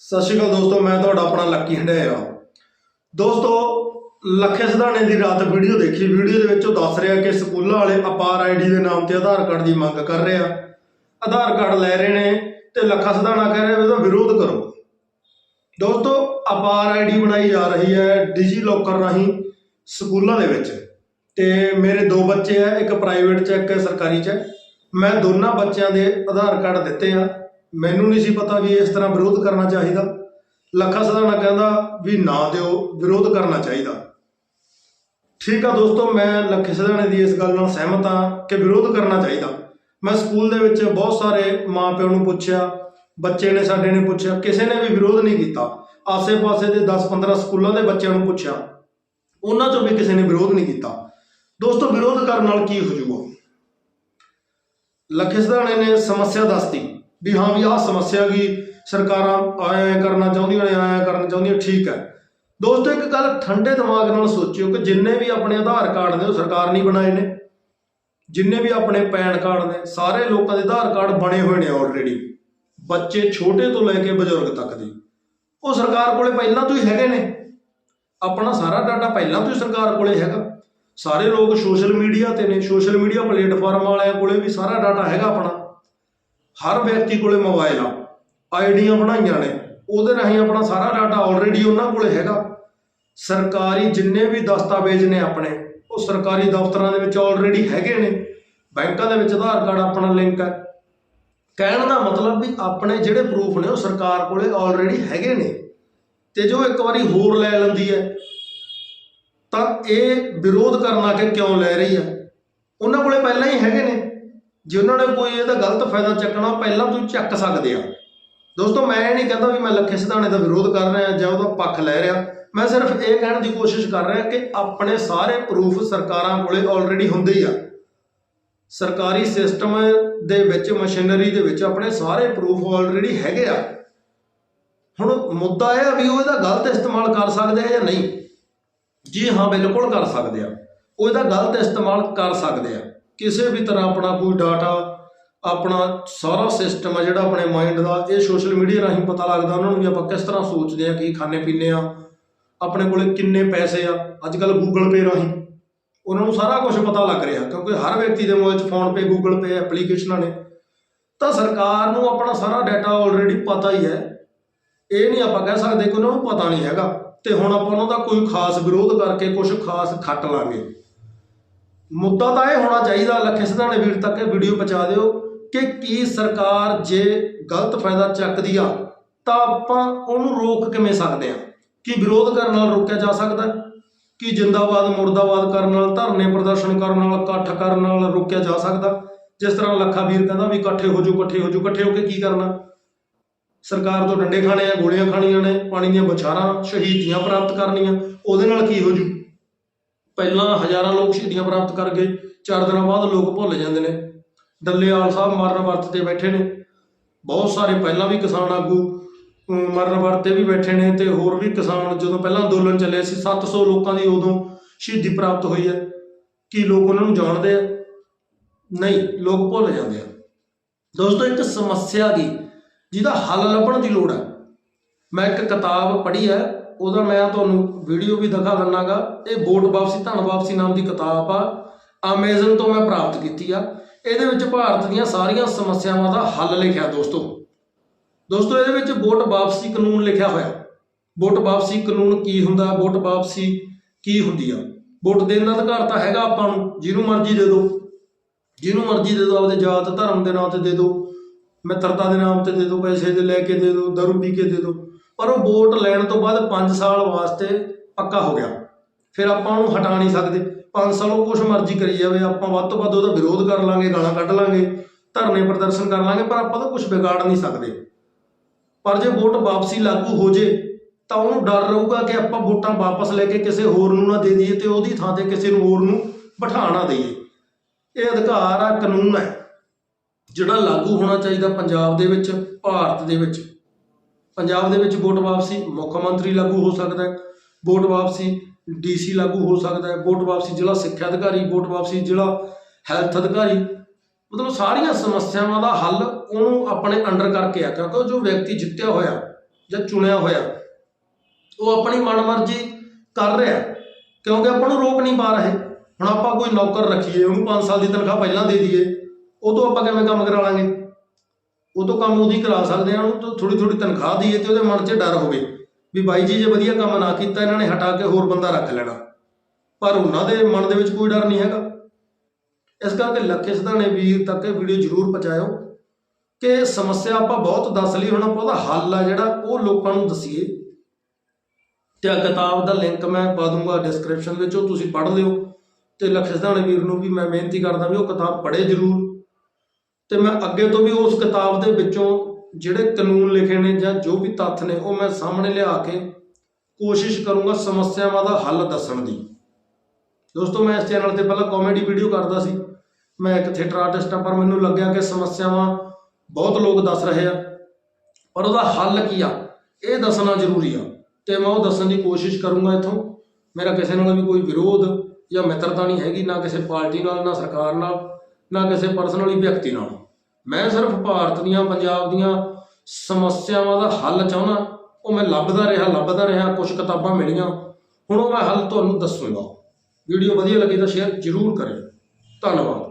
ਸਤਿ ਸ਼੍ਰੀ ਅਕਾਲ ਦੋਸਤੋ, ਮੈਂ ਤੁਹਾਡਾ ਆਪਣਾ ਲੱਕੀ ਹੰਡਿਆ ਦੋਸਤੋ, ਲੱਖੇ ਸਿਧਾਣੇ ਦੀ ਰਾਤ ਵੀਡੀਓ ਦੇਖੀ। ਵੀਡੀਓ ਦੇ ਵਿੱਚ ਉਹ ਦੱਸ ਰਿਹਾ ਕਿ ਸਕੂਲਾਂ ਵਾਲੇ ਅਪਾਰ ਆਈਡੀ ਦੇ ਨਾਮ ਤੇ ਆਧਾਰ ਕਾਰਡ ਦੀ ਮੰਗ ਕਰ ਰਹੇ ਆ। ਆਧਾਰ ਕਾਰਡ ਲੈ ਰਹੇ ਨੇ ਤੇ ਲੱਖਾ ਸਿਧਾਣਾ ਕਹਿ ਰਿਹਾ ਉਹਦਾ ਵਿਰੋਧ ਕਰੋ। ਦੋਸਤੋ ਅਪਾਰ ਆਈਡੀ ਬਣਾਈ ਜਾ ਰਹੀ ਹੈ ਡਿਜੀ ਲੋਕਰ ਰਾਹੀਂ ਸਕੂਲਾਂ ਦੇ ਵਿੱਚ। ਤੇ ਮੇਰੇ ਦੋ ਬੱਚੇ ਆ, ਇੱਕ ਪ੍ਰਾਈਵੇਟ ਚ, ਇੱਕ ਸਰਕਾਰੀ ਚ। ਮੈਂ ਦੋਨਾਂ ਬੱਚਿਆਂ ਦੇ ਆਧਾਰ ਕਾਰਡ ਦਿੱਤੇ ਆ। ਮੈਨੂੰ ਨਹੀਂ ਸੀ ਪਤਾ ਵੀ ਇਸ ਤਰ੍ਹਾਂ ਵਿਰੋਧ ਕਰਨਾ ਚਾਹੀਦਾ। ਲੱਖਾ ਸਦਾਣਾ ਕਹਿੰਦਾ ਵੀ ਨਾ ਦਿਓ, ਵਿਰੋਧ ਕਰਨਾ ਚਾਹੀਦਾ। ਠੀਕ ਆ ਦੋਸਤੋ, ਮੈਂ ਲੱਖੇ ਸਦਾਣੇ ਦੀ ਇਸ ਗੱਲ ਨਾਲ ਸਹਿਮਤ ਹਾਂ ਕਿ ਵਿਰੋਧ ਕਰਨਾ ਚਾਹੀਦਾ। ਮੈਂ ਸਕੂਲ ਦੇ ਵਿੱਚ ਬਹੁਤ ਸਾਰੇ ਮਾਪਿਆਂ ਨੂੰ ਪੁੱਛਿਆ, ਬੱਚੇ ਨੇ ਸਾਡੇ ਨੇ ਪੁੱਛਿਆ, ਕਿਸੇ ਨੇ ਵੀ ਵਿਰੋਧ ਨਹੀਂ ਕੀਤਾ। ਆਸੇ-ਪਾਸੇ ਦੇ 10-15 ਸਕੂਲਾਂ ਦੇ ਬੱਚਿਆਂ ਨੂੰ ਪੁੱਛਿਆ। ਉਹਨਾਂ ਚੋਂ ਵੀ ਕਿਸੇ ਨੇ ਵਿਰੋਧ ਨਹੀਂ ਕੀਤਾ। ਦੋਸਤੋ, ਵਿਰੋਧ ਕਰਨ ਨਾਲ ਕੀ ਹੋ ਜਾਊਗਾ? ਲੱਖੇ ਸਦਾਣੇ ਨੇ ਸਮੱਸਿਆ ਦੱਸਤੀ। ਵੀ ਹਾਂ ਵੀ ਆਹ ਸਮੱਸਿਆ ਕੀ ਸਰਕਾਰਾਂ ਐਂ ਕਰਨਾ ਚਾਹੁੰਦੀਆਂ ਨੇ ਐਂ ਕਰਨਾ ਚਾਹੁੰਦੀਆਂ, ਠੀਕ ਹੈ। ਦੋਸਤੋ, ਇੱਕ ਗੱਲ ਠੰਡੇ ਦਿਮਾਗ ਨਾਲ ਸੋਚਿਓ ਕਿ ਜਿੰਨੇ ਵੀ ਆਪਣੇ ਆਧਾਰ ਕਾਰਡ ਨੇ, ਉਹ ਸਰਕਾਰ ਨਹੀਂ ਬਣਾਏ ਨੇ। ਜਿੰਨੇ ਵੀ ਆਪਣੇ ਪੈਨ ਕਾਰਡ ਨੇ, ਸਾਰੇ ਲੋਕਾਂ ਦੇ ਆਧਾਰ ਕਾਰਡ ਬਣੇ ਹੋਏ ਨੇ ਆਲਰੇਡੀ ਬੱਚੇ ਛੋਟੇ ਤੋਂ ਲੈ ਕੇ ਬਜ਼ੁਰਗ ਤੱਕ ਦੇ। ਉਹ ਸਰਕਾਰ ਕੋਲੇ ਪਹਿਲਾਂ ਤੋਂ ਹੀ ਹੈਗੇ ਨੇ। ਆਪਣਾ ਸਾਰਾ ਡਾਟਾ ਪਹਿਲਾਂ ਤੋਂ ਹੀ ਸਰਕਾਰ ਕੋਲੇ ਹੈਗਾ। ਸਾਰੇ ਲੋਕ ਸੋਸ਼ਲ ਮੀਡੀਆ ਤੇ ਨੇ। ਸੋਸ਼ਲ ਮੀਡੀਆ ਪਲੇਟਫਾਰਮ ਵਾਲਿਆਂ ਕੋਲੇ ਵੀ ਸਾਰਾ ਡਾਟਾ ਹੈਗਾ ਆਪਣਾ। ਹਰ ਵਿਅਕਤੀ ਕੋਲੇ ਮੋਬਾਈਲ ਆ, ਆਈਡੀਆਂ ਬਣਾਈਆਂ ਨੇ, ਉਹਦੇ ਰਾਹੀਂ ਆਪਣਾ ਸਾਰਾ ਡਾਟਾ ਆਲਰੇਡੀ ਉਹਨਾਂ ਕੋਲੇ ਹੈਗਾ। ਸਰਕਾਰੀ ਜਿੰਨੇ ਵੀ ਦਸਤਾਵੇਜ਼ ਨੇ ਆਪਣੇ, ਉਹ ਸਰਕਾਰੀ ਦਫ਼ਤਰਾਂ ਦੇ ਵਿੱਚ ਆਲਰੇਡੀ ਹੈਗੇ ਨੇ। ਬੈਂਕਾਂ ਦੇ ਵਿੱਚ ਆਧਾਰ ਕਾਰਡ ਆਪਣਾ ਲਿੰਕ ਹੈ। ਕਹਿਣ ਦਾ ਮਤਲਬ ਵੀ ਆਪਣੇ ਜਿਹੜੇ ਪ੍ਰੂਫ ਨੇ, ਉਹ ਸਰਕਾਰ ਕੋਲੇ ਆਲਰੇਡੀ ਹੈਗੇ ਨੇ। ਤੇ ਜੋ ਇੱਕ ਵਾਰੀ ਹੋਰ ਲੈ ਲੈਂਦੀ ਹੈ, ਤਾਂ ਇਹ ਵਿਰੋਧ ਕਰਨਾ ਕਿ ਕਿਉਂ ਲੈ ਰਹੀ ਹੈ? ਉਹਨਾਂ ਕੋਲੇ ਪਹਿਲਾਂ ਹੀ ਹੈਗੇ ਨੇ। ਜੇ ਉਹਨਾਂ ਨੇ ਕੋਈ ਇਹਦਾ ਗਲਤ ਫਾਇਦਾ ਚੱਕਣਾ, ਪਹਿਲਾਂ ਤੋਂ ਚੱਕ ਸਕਦੇ ਆ। ਦੋਸਤੋ, ਮੈਂ ਇਹ ਨਹੀਂ ਕਹਿੰਦਾ ਵੀ ਮੈਂ ਲੱਖੇ ਸਿਧਾਣੇ ਦਾ ਵਿਰੋਧ ਕਰ ਰਿਹਾ ਜਾਂ ਉਹਦਾ ਪੱਖ ਲੈ ਰਿਹਾ। ਮੈਂ ਸਿਰਫ ਇਹ ਕਹਿਣ ਦੀ ਕੋਸ਼ਿਸ਼ ਕਰ ਰਿਹਾ ਕਿ ਆਪਣੇ ਸਾਰੇ ਪ੍ਰੂਫ ਸਰਕਾਰਾਂ ਕੋਲੇ ਆਲਰੇਡੀ ਹੁੰਦੇ ਹੀ ਆ। ਸਰਕਾਰੀ ਸਿਸਟਮ ਦੇ ਵਿੱਚ ਮਸ਼ੀਨਰੀ ਦੇ ਵਿੱਚ ਆਪਣੇ ਸਾਰੇ ਪ੍ਰੂਫ ਆਲਰੇਡੀ ਹੈਗੇ ਆ। ਹੁਣ ਮੁੱਦਾ ਇਹ ਆ ਵੀ ਉਹ ਇਹਦਾ ਗਲਤ ਇਸਤੇਮਾਲ ਕਰ ਸਕਦੇ ਆ ਜਾਂ ਨਹੀਂ। ਜੀ ਹਾਂ, ਬਿਲਕੁਲ ਕਰ ਸਕਦੇ ਆ। ਉਹ ਇਹਦਾ ਗਲਤ ਇਸਤੇਮਾਲ ਕਰ ਸਕਦੇ ਆ। ਕਿਸੇ ਵੀ ਤਰ੍ਹਾਂ ਆਪਣਾ ਕੋਈ ਡਾਟਾ ਆਪਣਾ ਸਾਰਾ ਸਿਸਟਮ ਆ ਜਿਹੜਾ ਆਪਣੇ ਮਾਈਂਡ ਦਾ, ਇਹ ਸੋਸ਼ਲ ਮੀਡੀਆ ਰਾਹੀਂ ਪਤਾ ਲੱਗਦਾ, ਉਹਨਾਂ ਨੂੰ ਵੀ ਆਪਾਂ ਕਿਸ ਤਰ੍ਹਾਂ ਸੋਚਦੇ ਆ ਕੀ ਖਾਣੇ ਪੀਣੇ ਆ ਆਪਣੇ ਕੋਲੇ ਕਿੰਨੇ ਪੈਸੇ ਆ ਅੱਜ ਕੱਲ ਗੂਗਲ ਪੇ ਰਾਹੀਂ। ਉਹਨਾਂ ਨੂੰ ਸਾਰਾ ਕੁਝ ਪਤਾ ਲੱਗ ਰਿਹਾ, ਕਿਉਂਕਿ ਹਰ ਵਿਅਕਤੀ ਦੇ ਮੋਬਾਈਲ 'ਚ ਫੋਨ ਪੇ ਗੂਗਲ ਪੇ ਐਪਲੀਕੇਸ਼ਨਾਂ ਨੇ। ਤਾਂ ਸਰਕਾਰ ਨੂੰ ਆਪਣਾ ਸਾਰਾ ਡਾਟਾ ਆਲਰੇਡੀ ਪਤਾ ਹੀ ਹੈ। ਇਹ ਨਹੀਂ ਆਪਾਂ ਕਹਿ ਸਕਦੇ ਕਿ ਉਹਨਾਂ ਨੂੰ ਪਤਾ ਨਹੀਂ ਹੈਗਾ। ਤੇ ਹੁਣ ਆਪਾਂ ਉਹਨਾਂ ਦਾ ਕੋਈ ਖਾਸ ਵਿਰੋਧ ਕਰਕੇ ਕੁਝ ਖਾਸ ਖੱਟ ਲਾਂਗੇ। ਮੁੱਦਾ ਤਾਂ ਇਹ ਹੋਣਾ ਚਾਹੀਦਾ ਲੱਖੇ ਸਿਧਾਣੇ ਵੀਰ ਤੱਕ ਇਹ ਵੀਡੀਓ ਪਹੁੰਚਾ ਦਿਓ ਕਿ ਕੀ ਸਰਕਾਰ ਜੇ ਗਲਤ ਫਾਇਦਾ ਚੱਕਦੀ ਆ, ਤਾਂ ਆਪਾਂ ਉਹਨੂੰ ਰੋਕ ਕਿਵੇਂ ਸਕਦੇ ਆ? ਕੀ ਵਿਰੋਧ ਕਰਨ ਨਾਲ ਰੋਕਿਆ ਜਾ ਸਕਦਾ ਕੀ ਜਿੰਦਾਬਾਦ, ਮੁਰਦਾਬਾਦ ਕਰਨ ਨਾਲ, ਧਰਨੇ ਪ੍ਰਦਰਸ਼ਨ ਕਰਨ ਨਾਲ, ਇਕੱਠ ਕਰਨ ਨਾਲ ਰੋਕਿਆ ਜਾ ਸਕਦਾ? ਜਿਸ ਤਰ੍ਹਾਂ ਲੱਖਾ ਵੀਰ ਕਹਿੰਦਾ ਵੀ ਇਕੱਠੇ ਹੋ ਜਾਓ, ਇਕੱਠੇ ਹੋ ਜਾਓ, ਇਕੱਠੇ ਹੋ ਕੇ ਕੀ ਕਰਨਾ? ਸਰਕਾਰ ਤੋਂ ਡੰਡੇ ਖਾਣੇ ਆ, ਗੋਲੀਆਂ ਖਾਣੀਆਂ ਨੇ, ਪਾਣੀ ਦੀਆਂ ਬਛਾਰਾਂ ਸ਼ਹੀਦੀਆਂ ਪ੍ਰਾਪਤ ਕਰਨੀਆਂ, ਉਹਦੇ ਨਾਲ ਕੀ ਹੋ ਜੂ? ਪਹਿਲਾਂ ਹਜ਼ਾਰਾਂ ਲੋਕ ਸ਼ਹੀਦੀਆਂ ਪ੍ਰਾਪਤ ਕਰ ਗਏ, ਚਾਰ ਦਿਨਾਂ ਬਾਅਦ ਲੋਕ ਭੁੱਲ ਜਾਂਦੇ ਨੇ। ਡੱਲੇਵਾਲ ਸਾਹਿਬ ਮਰਨ ਵਰਤ ਤੇ ਬੈਠੇ ਨੇ। ਬਹੁਤ ਸਾਰੇ ਪਹਿਲਾਂ ਵੀ ਕਿਸਾਨ ਆਗੂ ਮਰਨ ਵਰਤ ਤੇ ਵੀ ਬੈਠੇ ਨੇ ਤੇ ਹੋਰ ਵੀ ਕਿਸਾਨ ਜਦੋਂ ਪਹਿਲਾਂ ਅੰਦੋਲਨ ਚੱਲਿਆ ਸੀ 700 ਲੋਕਾਂ ਦੀ ਉਦੋਂ ਸ਼ਹੀਦੀ ਪ੍ਰਾਪਤ ਹੋਈ ਹੈ। ਕੀ ਲੋਕ ਉਹਨਾਂ ਨੂੰ ਜਾਣਦੇ ਆ? ਨਹੀਂ, ਲੋਕ ਭੁੱਲ ਜਾਂਦੇ ਆ। ਦੋਸਤੋ, ਇੱਕ ਸਮੱਸਿਆ ਦੀ, ਜਿਹਦਾ ਹੱਲ ਲੱਭਣ ਦੀ ਲੋੜ ਹੈ। ਮੈਂ ਇੱਕ ਕਿਤਾਬ ਪੜ੍ਹੀ ਹੈ ਉਹਦਾ ਮੈਂ ਤੁਹਾਨੂੰ ਵੀਡੀਓ ਵੀ ਦਿਖਾ ਦਿੰਨਾਗਾ। ਇਹ ਵੋਟ ਵਾਪਸੀ, ਧਨ ਵਾਪਸੀ ਨਾਮ ਦੀ ਕਿਤਾਬ ਆ। ਅਮੇਜ਼ਨ ਤੋਂ ਮੈਂ ਪ੍ਰਾਪਤ ਕੀਤੀ ਆ। ਇਹਦੇ ਵਿੱਚ ਭਾਰਤ ਦੀਆਂ ਸਾਰੀਆਂ ਸਮੱਸਿਆਵਾਂ ਦਾ ਹੱਲ ਲਿਖਿਆ ਦੋਸਤੋ। ਦੋਸਤੋ, ਇਹਦੇ ਵਿੱਚ ਵੋਟ ਵਾਪਸੀ ਕਾਨੂੰਨ ਲਿਖਿਆ ਹੋਇਆ। ਵੋਟ ਵਾਪਸੀ ਕਾਨੂੰਨ ਕੀ ਹੁੰਦਾ? ਵੋਟ ਵਾਪਸੀ ਕੀ ਹੁੰਦੀ ਆ? ਵੋਟ ਦੇਣ ਦਾ ਅਧਿਕਾਰ ਤਾਂ ਹੈਗਾ ਆਪਾਂ ਨੂੰ। ਜਿਹਨੂੰ ਮਰਜ਼ੀ ਦੇ ਦਿਓ। ਜਿਹਨੂੰ ਮਰਜ਼ੀ ਦੇ ਦਿਓ, ਆਪਦੇ ਜਾਤ, ਧਰਮ ਦੇ ਨਾਂ ਤੇ ਦੇ ਦਿਓ। ਮਿੱਤਰਤਾ ਦੇ ਨਾਮ ਤੇ ਦੇ ਦਿਓ, ਪੈਸੇ ਦੇ ਲੈ ਕੇ ਦੇ ਦਿਓ, ਦਾਰੂ ਪੀ ਕੇ ਦੇ ਦਿਓ। ਪਰ ਉਹ ਵੋਟ ਲੈਣ ਤੋਂ ਬਾਅਦ 5 ਸਾਲ ਵਾਸਤੇ ਪੱਕਾ ਹੋ ਗਿਆ। ਫਿਰ ਆਪਾਂ ਉਹਨੂੰ ਹਟਾ ਨਹੀਂ ਸਕਦੇ। 5 ਸਾਲ ਉਹ ਕੁਛ ਮਰਜ਼ੀ ਕਰੀ ਜਾਵੇ। ਆਪਾਂ ਵੱਧ ਤੋਂ ਵੱਧ ਉਹਦਾ ਵਿਰੋਧ ਕਰ ਲਾਂਗੇ, ਗਾਲਾਂ ਕੱਢ ਲਾਂਗੇ, ਧਰਨੇ ਪ੍ਰਦਰਸ਼ਨ ਕਰ ਲਾਂਗੇ, ਪਰ ਆਪਾਂ ਤਾਂ ਕੁਝ ਵਿਗਾੜ ਨਹੀਂ ਸਕਦੇ। ਪਰ ਜੇ ਵੋਟ ਵਾਪਸੀ ਲਾਗੂ ਹੋ ਜੇ, ਤਾਂ ਉਹਨੂੰ ਡਰ ਰਹੂਗਾ ਕਿ ਆਪਾਂ ਵੋਟਾਂ ਵਾਪਸ ਲੈ ਕੇ ਕਿਸੇ ਹੋਰ ਨੂੰ ਨਾ ਦੇ ਦਈਏ ਤੇ ਉਹਦੀ ਥਾਂ ਤੇ ਕਿਸੇ ਨੂੰ ਹੋਰ ਨੂੰ ਬਿਠਾ ਨਾ ਦਈਏ। ਇਹ ਅਧਿਕਾਰ ਆ ਕਾਨੂੰਨ ਹੈ। ਜਿਹੜਾ ਲਾਗੂ ਹੋਣਾ ਚਾਹੀਦਾ ਪੰਜਾਬ ਦੇ ਵਿੱਚ, ਭਾਰਤ ਦੇ ਵਿੱਚ। ਪੰਜਾਬ ਦੇ ਵਿੱਚ ਵੋਟ ਵਾਪਸੀ ਮੁੱਖ ਮੰਤਰੀ ਲਾਗੂ ਹੋ ਸਕਦਾ ਹੈ, ਵੋਟ ਵਾਪਸੀ ਡੀਸੀ ਲਾਗੂ ਹੋ ਸਕਦਾ ਹੈ, ਵੋਟ ਵਾਪਸੀ ਜ਼ਿਲ੍ਹਾ ਸਿੱਖਿਆ ਅਧਿਕਾਰੀ, ਵੋਟ ਵਾਪਸੀ ਜ਼ਿਲ੍ਹਾ ਹੈਲਥ ਅਧਿਕਾਰੀ। ਮਤਲਬ ਸਾਰੀਆਂ ਸਮੱਸਿਆਵਾਂ ਦਾ ਹੱਲ ਉਹਨੂੰ ਆਪਣੇ ਅੰਡਰ ਕਰਕੇ ਆ ਕਿਉਂਕਿ ਜੋ ਵਿਅਕਤੀ ਜਿੱਤਿਆ ਹੋਇਆ ਜਾਂ ਚੁਣਿਆ ਹੋਇਆ, ਉਹ ਆਪਣੀ ਮਨਮਰਜ਼ੀ ਕਰ ਰਿਹਾ ਕਿਉਂਕਿ ਆਪਾਂ ਨੂੰ ਰੋਕ ਨਹੀਂ ਪਾ ਰਹੇ। ਹੁਣ ਆਪਾਂ ਕੋਈ ਨੌਕਰ ਰੱਖੀਏ, ਉਹਨੂੰ 5 ਸਾਲ ਦੀ ਤਨਖਾਹ ਪਹਿਲਾਂ ਦੇ ਦਈਏ ਉਹ ਤੋਂ ਆਪਾਂ ਕਿਵੇਂ ਕੰਮ ਕਰਾ ਲਾਂਗੇ? ਉਹ ਤੋਂ ਕੰਮ ਉਹਦੀ ਕਰਾ ਸਕਦੇ ਆ, ਉਹਨੂੰ ਥੋੜੀ ਥੋੜੀ ਤਨਖਾਹ ਦਈਏ ਤੇ ਉਹਦੇ ਮਨ 'ਚ ਡਰ ਹੋਵੇ ਵੀ ਬਾਈ ਜੀ ਜੇ ਵਧੀਆ ਕੰਮ ਨਾ ਕੀਤਾ, ਇਹਨਾਂ ਨੇ ਹਟਾ ਕੇ ਹੋਰ ਬੰਦਾ ਰੱਖ ਲੈਣਾ। ਪਰ ਉਹਨਾਂ ਦੇ ਮਨ ਦੇ ਵਿੱਚ ਕੋਈ ਡਰ ਨਹੀਂ ਹੈਗਾ। ਇਸ ਕਰਕੇ ਲੱਖੇ ਸਧਾਣੇ ਵੀਰ ਤੱਕ ਇਹ ਵੀਡੀਓ ਜ਼ਰੂਰ ਪਹੁੰਚਾਇਓ ਕਿ ਸਮੱਸਿਆ ਆਪਾਂ ਬਹੁਤ ਦੱਸ ਲਈ, ਹੁਣ ਆਪਾਂ ਉਹਦਾ ਹੱਲ ਆ ਜਿਹੜਾ ਉਹ ਲੋਕਾਂ ਨੂੰ ਦਸੀਏ। ਤੇ ਆ ਕਿਤਾਬ ਦਾ ਲਿੰਕ ਮੈਂ ਪਾ ਦੂੰਗਾ ਡਿਸਕ੍ਰਿਪਸ਼ਨ ਵਿੱਚ, ਉਹ ਤੁਸੀਂ ਪੜ੍ਹ ਲਿਓ। ਤੇ ਲਖੇ ਸਿਧਾਣੇ ਵੀਰ ਨੂੰ ਵੀ ਮੈਂ ਬੇਨਤੀ ਕਰਦਾ ਵੀ ਉਹ ਕਿਤਾਬ ਪੜ੍ਹੇ ਜ਼ਰੂਰ। ਤੇ ਮੈਂ ਅੱਗੇ ਤੋਂ ਵੀ ਉਸ ਕਿਤਾਬ ਦੇ ਵਿੱਚੋਂ ਜਿਹੜੇ ਕਾਨੂੰਨ ਲਿਖੇ ਨੇ ਜਾਂ ਜੋ ਵੀ ਤੱਥ ਨੇ ਉਹ ਮੈਂ ਸਾਹਮਣੇ ਲਿਆ ਕੇ ਕੋਸ਼ਿਸ਼ ਕਰੂੰਗਾ ਸਮੱਸਿਆਵਾਂ ਦਾ ਹੱਲ ਦੱਸਣ ਦੀ। ਦੋਸਤੋ, ਮੈਂ ਇਸ ਚੈਨਲ ਤੇ ਪਹਿਲਾਂ ਕਾਮੇਡੀ ਵੀਡੀਓ ਕਰਦਾ ਸੀ। ਮੈਂ ਇੱਕ ਥੀਏਟਰ ਆਰਟਿਸਟ ਹਾਂ, ਪਰ ਮੈਨੂੰ ਲੱਗਿਆ ਕਿ ਸਮੱਸਿਆਵਾਂ ਬਹੁਤ ਲੋਕ ਦੱਸ ਰਹੇ ਆ। ਪਰ ਉਹਦਾ ਹੱਲ ਕੀ ਆ? ਇਹ ਦੱਸਣਾ ਜ਼ਰੂਰੀ ਆ ਤੇ ਮੈਂ ਉਹ ਦੱਸਣ ਦੀ ਕੋਸ਼ਿਸ਼ ਕਰੂੰਗਾ ਇਥੋਂ। ਮੇਰਾ ਕਿਸੇ ਨਾਲ ਵੀ ਕੋਈ ਵਿਰੋਧ ਜਾਂ ਮਿੱਤਰਤਾ ਨਹੀਂ ਹੈਗੀ, ਨਾ ਕਿਸੇ ਪਾਰਟੀ ਨਾਲ, ਨਾ ਸਰਕਾਰ ਨਾਲ। ਨਾ ਕਿਸੇ ਪਰਸਨਲੀ ਵਿਅਕਤੀ ਨਾਲ। ਮੈਂ ਸਿਰਫ ਭਾਰਤ ਦੀਆਂ, ਪੰਜਾਬ ਦੀਆਂ ਸਮੱਸਿਆਵਾਂ ਦਾ ਹੱਲ ਚਾਹੁੰਦਾ। ਉਹ ਮੈਂ ਲੱਭਦਾ ਰਿਹਾ ਲੱਭਦਾ ਰਿਹਾ ਕੁਝ ਕਿਤਾਬਾਂ ਮਿਲੀਆਂ। ਹੁਣ ਉਹ ਮੈਂ ਹੱਲ ਤੁਹਾਨੂੰ ਦੱਸੂਗਾ। ਵੀਡੀਓ ਵਧੀਆ ਲੱਗੀ ਤਾਂ ਸ਼ੇਅਰ ਜ਼ਰੂਰ ਕਰਿਓ। ਧੰਨਵਾਦ।